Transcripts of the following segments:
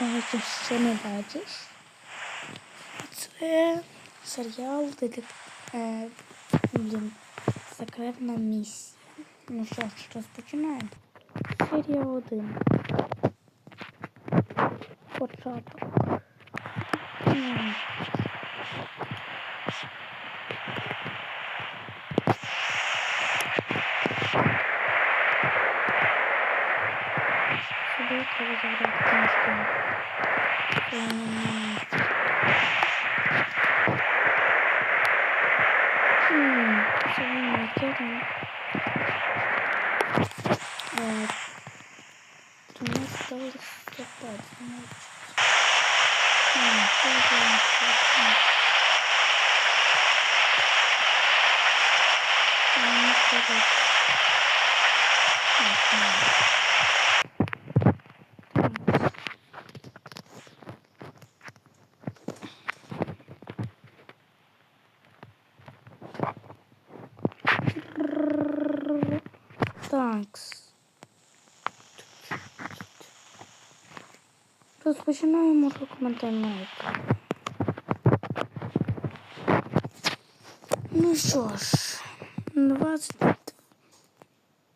бачиш, ще не бачиш. Це серіал. Е, блін, секретна місія. Ну що ж, розпочинаємо. Серія 1. Початок. Ем, Хм, сьогодні яке там? Е, У нас стало 105, значить. Хм, що ж у нас тут? Хм. Ну, що тут? Так, ну. Так. Такс. Розпочинаємо екран. Ну що ж, 20...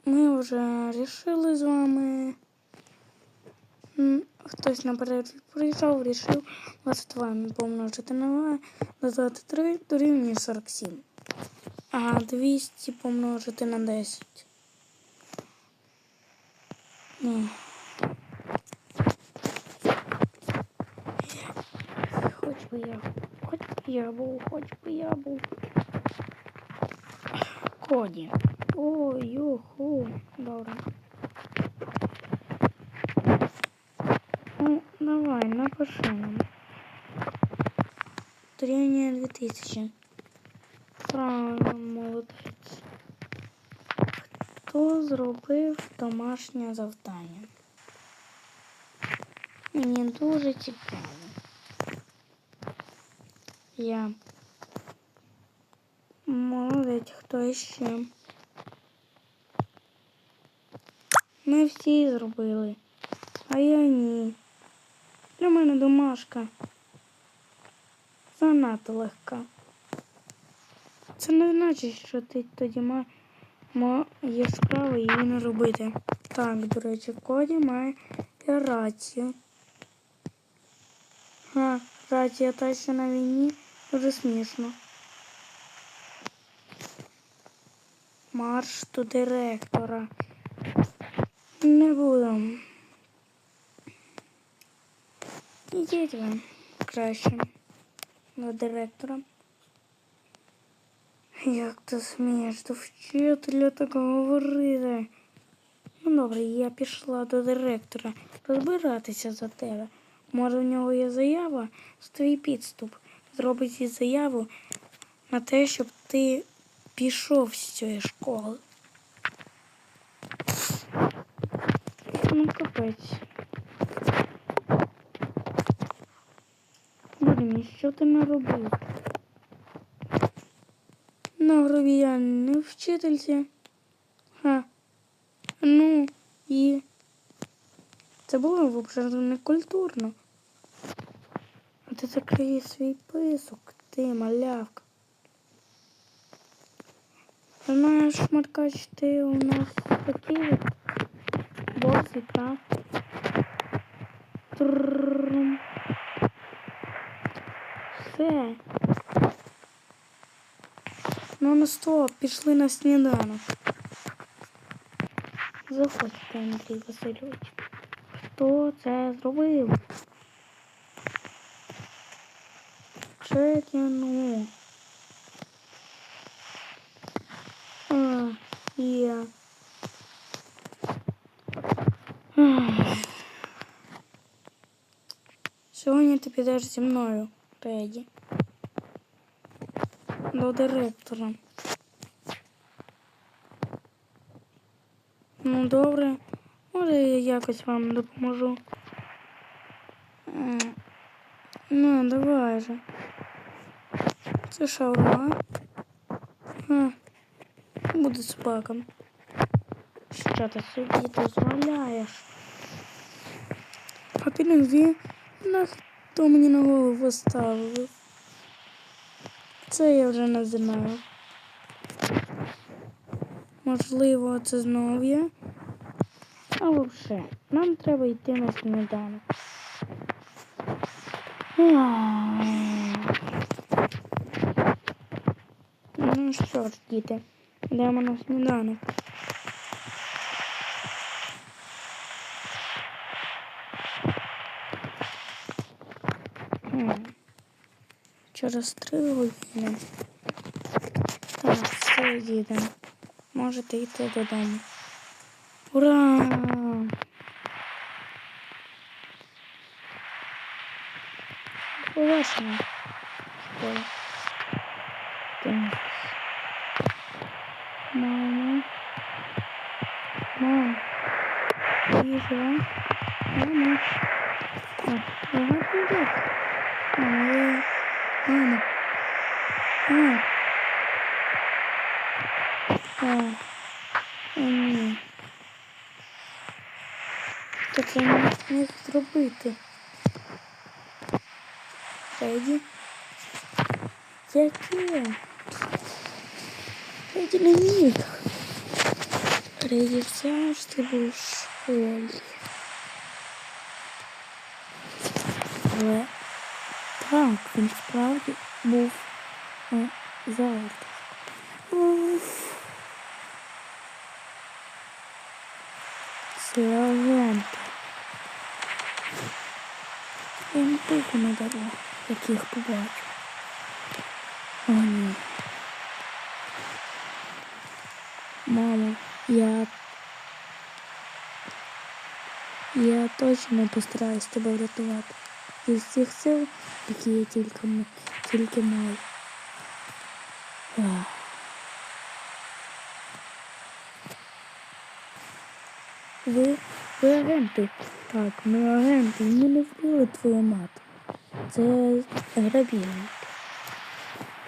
Ми вже рішили з вами. Хтось наперед прийшов, рішив 22 помножити на 2, додати 3 дорівнює 47. А 200 помножити на 10. Хоть бы я, хоть бы я был, хоть бы я был. Коні. Ой, оху, добре. Ну, давай, напиши нам. Тренер 2000. Правильно. Хто зробив домашнє завдання? Мені дуже цікаво. Я. Молодець, хто ще? Ми всі зробили, а я ні. Для мене домашка занадто легка. Це не значить, що ти тоді ма- маєш право її не робити. Так, до речі, Коді має рацію. А, рація та що на війні дуже смішно. Марш до директора. Не буду. Ідіть ви краще до директора. Як ти смієш до вчителя так говорити? Ну добре, я пішла до директора розбиратися за тебе. Може, в нього є заява з твій підступ. Зробить їй заяву на те, щоб ти пішов з цієї школи. Ну, капець. Мармі, що ти наробив? Не вчительці. Ха. Ну і це було взагалі не культурно. А ти закриє свій писок, ти малявка. Знаєш, Маркач, ти у нас такий босик? Тррррррм. Все. Ну ну стоп, пішли на сніданок. Заходьте, Андрій Васильович. Хто це зробив? Чекіну. А, я. Ах. Сьогодні ти підеш зі мною, Реді. До. Ну, добре. Може, я якось вам допоможу. Ну, давай же. Це шаурма. А, буде собакам. Що ти собі дозволяєш? А ти не На хто мені на голову ставив? Це я вже не знаю. Можливо, це знов я. Але все, нам треба йти на сніданок. Ну що ж, діти, йдемо на сніданок. Через три години. Так, все, їдемо. Можете йти додому. Ура! Школа. Так. Мама. Мам. Їжа. Мама. А, ага, привіт. Мама. Мама. А. А. О, ні. Так я не міг зробити. Фредді? Яке? Фредді не міг. Фредді завжди був в школі. Але так, він справді був е, завжди. Уф. Це агенти. Я їм тихо не дару, як їх побачу. О, ні. Мамо, я. Я точно постараюсь тебе врятувати. Зі всіх сил, які я тільки, тільки маю. Ви, ви агенти. Так, ми агенти. Ми не вбили твою мати. Це грабіжники.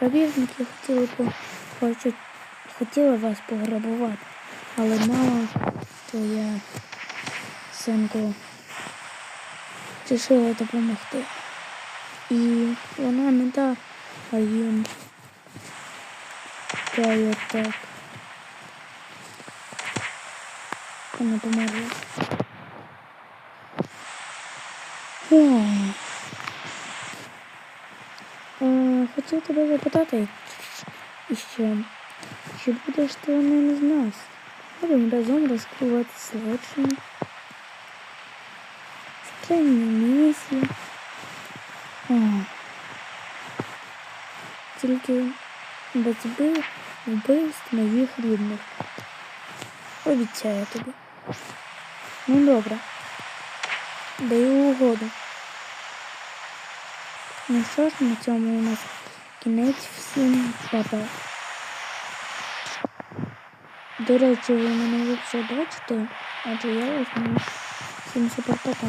Грабіжники хотіли по хочуть, хотіли вас пограбувати, але мама твоя синку вирішила допомогти. І вона не дала їм та так. Вона померла. Ой. Е, Хотів тебе запитати іще, чи будеш ти одним з нас? Будемо разом розкривати злочини. О. Тільки без вбив- вбивств моїх рідних. Обіцяю тобі. Ну добре. Даю угоду. Ну що ж, на цьому у нас кінець всім папа. До речі, ви мене вже бачите, адже я ось всім супер пока.